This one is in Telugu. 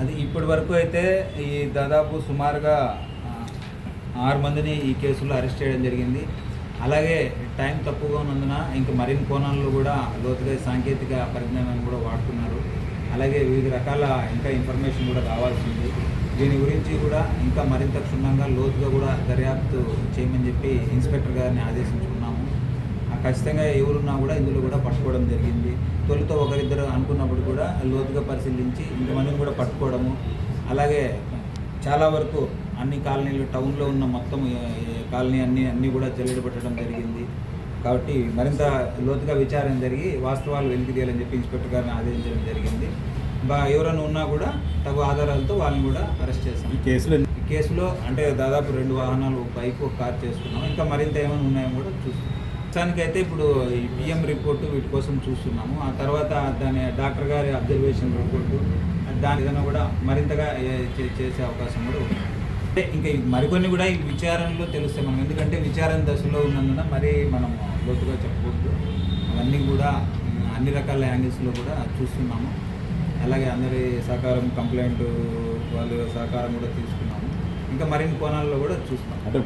అది ఇప్పటి వరకు అయితే ఈ దాదాపు సుమారుగా ఆరు మందిని ఈ కేసులో అరెస్ట్ చేయడం జరిగింది. అలాగే టైం తక్కువగా ఉన్నందున ఇంకా మరిన్ని కోణాల్లో కూడా లోతుగా సాంకేతిక పరిజ్ఞానాన్ని కూడా వాడుతున్నారు. అలాగే వివిధ రకాల ఇంకా ఇన్ఫర్మేషన్ కూడా కావాల్సింది దీని గురించి కూడా ఇంకా మరింత క్షుణ్ణంగా లోతుగా కూడా దర్యాప్తు చేయమని చెప్పి ఇన్స్పెక్టర్ గారిని ఆదేశించుకున్నాం. ఖచ్చితంగా ఎవరున్నా కూడా ఇందులో కూడా పట్టుకోవడం జరిగింది. తొలితో ఒకరిద్దరు అనుకున్నప్పుడు కూడా లోతుగా పరిశీలించి ఇంతమందిని కూడా పట్టుకోవడము. అలాగే చాలా వరకు అన్ని కాలనీలు టౌన్లో ఉన్న మొత్తం కాలనీ అన్ని అన్నీ కూడా జల్లెడ పెట్టడం జరిగింది. కాబట్టి మరింత లోతుగా విచారణ జరిగి వాస్తవాలు వెలికి తీయాలని చెప్పి ఇన్స్పెక్టర్ గారిని ఆదేశించడం జరిగింది. బా ఎవరైనా ఉన్నా కూడా తగు ఆధారాలతో వాళ్ళని కూడా అరెస్ట్ చేస్తాం ఈ కేసులో ఈ కేసులో అంటే దాదాపు రెండు వాహనాలు ఒక బైక్ ఒక కార్ చేసుకున్నాం. ఇంకా మరింత ఏమైనా ఉన్నాయో కూడా చూస్తున్నాం ప్రస్తుతానికి అయితే ఇప్పుడు ఈ బిఎం రిపోర్టు వీటి కోసం చూస్తున్నాము. ఆ తర్వాత దాని డాక్టర్ గారి అబ్జర్వేషన్ రిపోర్టు దాని ఏదైనా కూడా మరింతగా చే- చేసే అవకాశం కూడా ఉంది. అంటే ఇంకా మరికొన్ని కూడా ఈ విచారణలో తెలుస్తాయి మనం. ఎందుకంటే విచారణ దశలో ఉన్నందున మరీ మనం లోతుగా చెప్పకూడదు. అవన్నీ కూడా అన్ని రకాల యాంగిల్స్లో కూడా చూస్తున్నాము. అలాగే అందరి సహకారం కంప్లైంట్ వాళ్ళ సహకారం కూడా తీసుకున్నాము. ఇంకా మరిన్ని కోణాల్లో కూడా చూస్తున్నాం